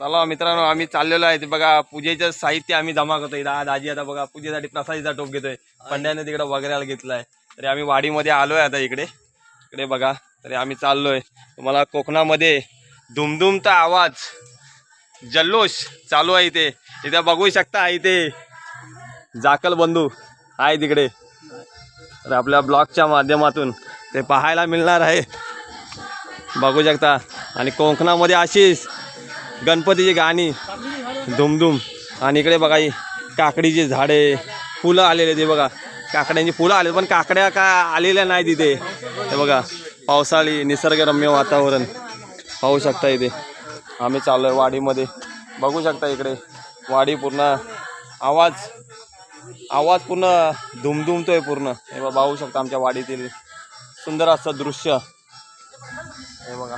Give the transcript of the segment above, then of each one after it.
चला मित्रांनो आम्ही चाललेलो आहे. ते बघा पूजेचं साहित्य आम्ही जमा करतोय. इथं आज आजी आता बघा पूजेसाठी प्रसादीचा टोप घेतोय. पंड्याने तिकडे वगैरे घेतलाय. तरी आम्ही वाडीमध्ये आलोय आता इकडे. इकडे बघा तरी आम्ही चाललोय. तुम्हाला कोकणामध्ये धुमधुमचा आवाज जल्लोष चालू आहे इथे. इथे बघू शकता इथे. जाकल बंधू आहे तिकडे. तर आपल्या ब्लॉगच्या माध्यमातून ते पाहायला मिळणार आहे. बघू शकता. आणि कोकणामध्ये अशीच गणपतीची गाणी. धुमधुम. आणि इकडे बघा ही काकडीची झाडे. फुलं आलेले ते बघा. काकड्यांची फुलं आले पण काकड्या का आलेल्या नाही तिथे हे बघा पावसाळी निसर्गरम्य वातावरण. पाहू शकता इथे. आम्ही चाललो आहे वाडीमध्ये. बघू शकता इकडे. वाडी पूर्ण आवाज आवाज पूर्ण धुमधुमतोय पूर्ण. हे बघा पाहू शकता आमच्या वाडीतील सुंदर असं दृश्य. हे बघा.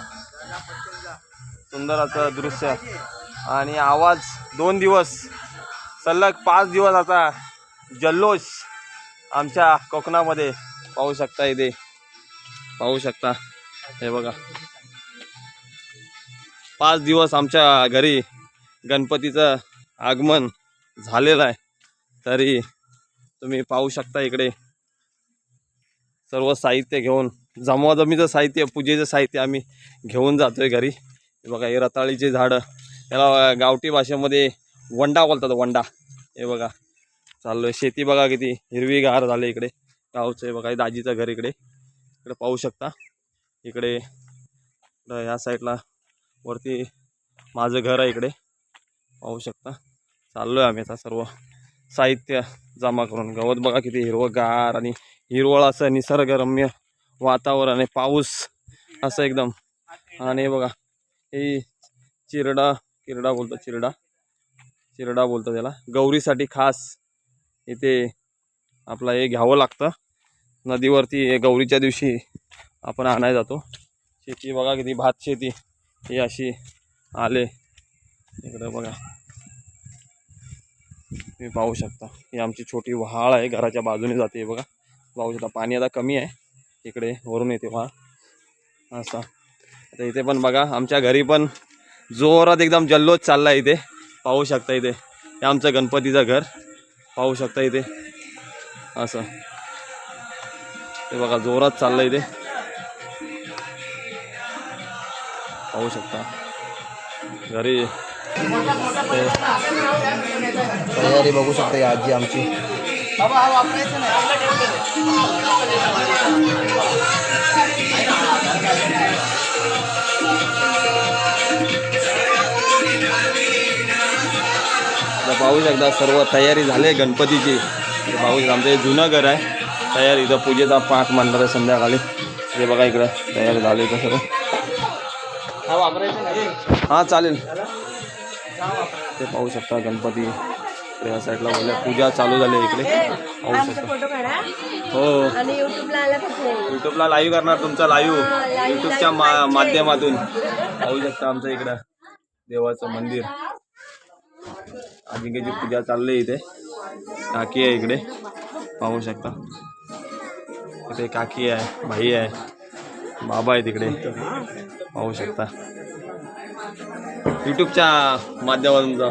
सुंदर असं दृश्य. आणि आवाज दोन दिवस. सलग पाच दिवस आता जल्लोष आमच्या कोकणामध्ये पाहू शकता इथे. पाहू शकता. हे बघा. पाच दिवस आमच्या घरी गणपतीचं आगमन झालेलं आहे. तरी तुम्ही पाहू शकता इकडे. सर्व साहित्य घेऊन जमवाजमीचं साहित्य पूजेचं साहित्य आम्ही घेऊन जातो आहे घरी. हे बघा हे रताळीचे झाडं. याला गावठी भाषेमध्ये वंडा बोलतात वंडा. हे बघा चाललोय. शेती बघा किती हिरवीगार झाले इकडे. गावचं आहे बघा दाजीचं घर इकडे. इकडे पाहू शकता. इकडे ह्या साईडला वरती माझं घर आहे इकडे. पाहू शकता. चाललो आहे आम्ही आता सर्व. साहित्य जमा करून. गवत बघा किती हिरवगार आणि हिरवळ असं निसर्गरम्य वातावरण आहे पाऊस असं एकदम. आणि बघा हे चिरडा किरडा बोलतो चिरडा. चिरडा बोलतो त्याला गौरीसाठी खास इथे आपला हे घ्यावं लागतं. नदीवरती हे गौरीच्या दिवशी आपण आणायला जातो. शेती बघा किती भात शेती ही अशी आले. इकडं बघा. तुम्ही पाहू शकता. ही आमची छोटी वहाळ आहे घराच्या बाजूने जाते बघा. पाहू शकता पाणी आता कमी आहे. इकडे वरून येते वहाळ असा. आता इथे पण बघा आमच्या घरी पण जोरात एकदम जल्लोष चालला आहे इथे. पाहू शकता इथे. हे आमचं गणपतीचं घर. पाहू शकता इथे. असं. ते बघा जोरात चाललं इथे. पाहू शकता. घरी. ते तयारी बघू शकता ही आजी आमची. पाहू शकता सर्व तयारी झाली आहे गणपतीची. पाहू शकता आमचं हे जुनं घर आहे. तयारी इथं पूजेचा पाठ मांडणार आहे संध्याकाळी. हे बघा इकडं तयारी झाली इथं सर्व हां चालेल. ते पाहू शकता गणपती. या साईडला बोलल्या पूजा चालू झाली इकडे. पाहू शकता. हो. युट्यूबला लाईव्ह करणार तुमचा लाईव्ह युट्यूबच्या मा. माध्यमातून. पाहू शकता आमचं इकडं देवाचं मंदिर. अजिंक्यची पूजा चालली इथे. काकी आहे इकडे. पाहू शकता. इथे काकी आहे भाई आहे बाबा आहे तिकडे. पाहू शकता. युट्यूबच्या माध्यमातून जा.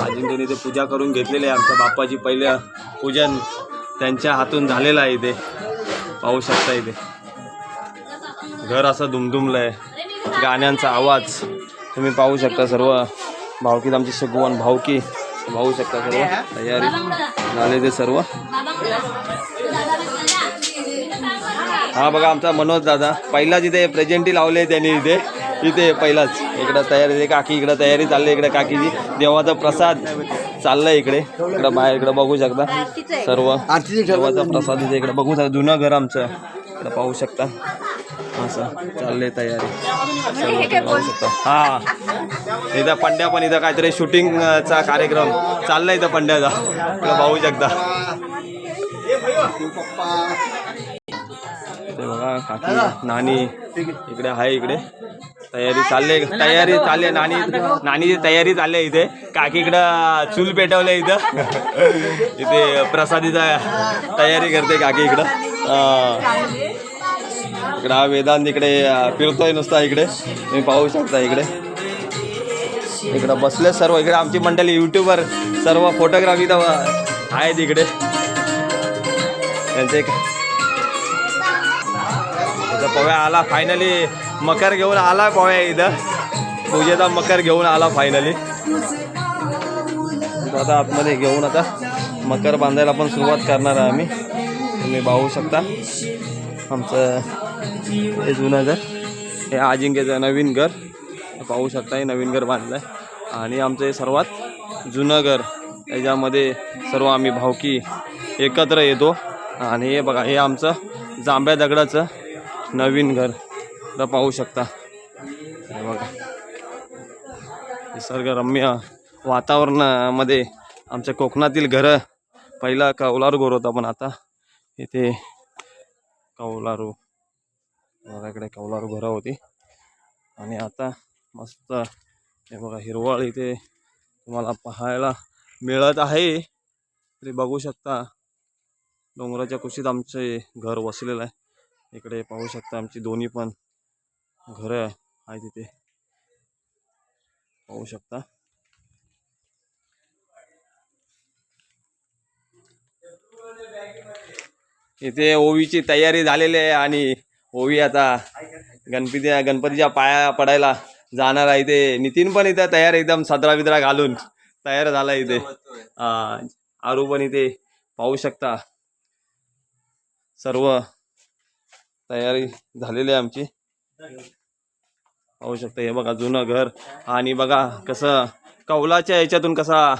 अजिंक्यने इथे पूजा करून घेतलेली आहे आमच्या बाप्पाची पहिलं पूजन त्यांच्या हातून झालेलं आहे इथे. पाहू शकता इथे. घर असं दुमदुमलं आहे गाण्यांचा आवाज. तुम्ही पाहू शकता सर्व. भावकीत आमची सगवण भावकी. पाहू शकता सर्व. तयारी. झाले ते सर्व. हा बघा आमचा मनोज दादा. पहिलाच इथे प्रेझेंटी लावले त्यांनी इथे. इथे पहिलाच. इकडं तयारी. काकी इकडं तयारी चालली. इकडे काकीची. देवाचा प्रसाद चाललाय इकडे. इकडं बाहेर इकडं बघू शकता. सर्व. देवाचा प्रसाद इथे इकडे बघू शकता. जुनं घर आमचं. इकडं पाहू शकता. असं चाललंय तयारी. तुम्ही पाहू शकता. हा. इथं पंड्या पण इथं काहीतरी शूटिंगचा कार्यक्रम चाललाय इथं पंड्याचा. पाहू शकता. ते बघा काकी नानी इकडे आहे इकडे. तयारी चालले तयारी चालली नानी नानीची तयारी चालली आहे इथे. काकी इकडं चूल पेटवलं इथं. इथे प्रसादीचा तयारी करते काकी इकडं. इकडं हा वेदांत इकडे फिरतोय नुसता इकडे. तुम्ही पाहू शकता इकडे. इकडं बसले सर्व. इकडे आमची मंडळी युट्यूबर सर्व फोटोग्राफी तर आहेत इकडे. त्यांचे एक- पव्या आला फायनली मकर घेऊन आला पव्या इथं. पूजेचा मकर घेऊन आला फायनली आता आतमध्ये घेऊन आता मकर बांधायला पण सुरुवात करणार आहे आम्ही. तुम्ही पाहू शकता. आमचं हे जुनं घर हे अजिंक्यचं नवीन घर. पाहू शकता हे नवीन घर बांधलं आहे आणि आमचं हे सर्वात जुनं घर याच्यामध्ये सर्व आम्ही भावकी एकत्र येतो. आणि हे बघा हे आमचं जांभ्या दगडाचं नवीन घर. तर पाहू शकता. हे बघा. निसर्गरम्य वातावरणामध्ये आमच्या कोकणातील घरं पहिला कौलार घर होता पण आता इथे कौलारू घराकडे इकडे कौलारू घरं होती. आणि आता मस्त हे बघा हिरवळ इथे तुम्हाला पाहायला मिळत आहे. तरी बघू शकता डोंगराच्या कुशीत आमचे घर वसलेलं आहे. इकडे पाहू शकता आमची दोन्ही पण घरं आहेत तिथे पाहू शकता. इथे ओवीची तयारी झालेली आहे आणि ओवी आता गणपती गणपतीच्या पाया पडायला जाणार आहे इथे. नितीन पण इथे तयार एकदम सदरा बिदरा घालून तयार झाला इथे. हा, आरू पण इथे पाहू शकता. सर्व तयारी झालेली आहे आमची. पाहू शकता हे बघा जुनं घर. आणि बघा कसं कौलाच्या याच्यातून कसा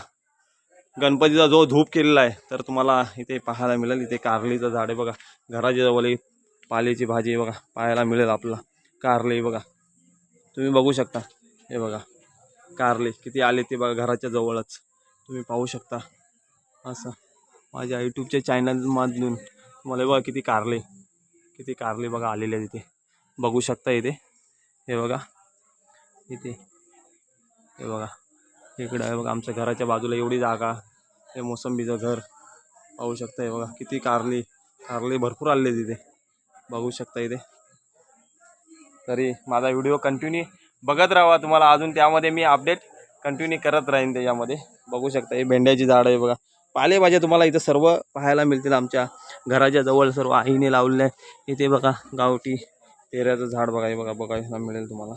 गणपतीचा जो धूप केलेला आहे तर तुम्हाला इथे पाहायला मिळेल. इथे कारलीचं झाड आहे बघा. घराच्या जवळ पालेची भाजी बघा. पाहायला मिळेल आपला. कारली बघा. तुम्ही बघू शकता. हे बघा. कारली. किती आले ते बघा घराच्या जवळच. तुम्ही पाहू शकता. असं. माझ्या यूट्यूबच्या चॅनलमधून तुम्हाला हे बघा किती कारले किती कारले बघा आलेले आहेत इथे. बघू शकता इथे. हे बघा. इथे. हे बघा. इकडं आहे बघा आमच्या घराच्या बाजूला एवढी जागा हे मोसंबीचं घर. पाहू शकता हे बघा किती कारली कारली भरपूर आले तिथे बघू शकता इथे. तरी माझा व्हिडिओ कंटिन्यू बघत राहा तुम्हाला. अजून त्यामध्ये मी अपडेट कंटिन्यू करत राहीन त्याच्यामध्ये. बघू शकता हे भेंड्याची झाडं आहे बघा. पालेभाज्या तुम्हाला इथं सर्व पाहायला मिळतील आमच्या घराच्या जवळ सर्व आईने लावलेलं आहे इथे बघा गावठी तेऱ्याचं झाड बघा हे बघा बघायला मिळेल तुम्हाला.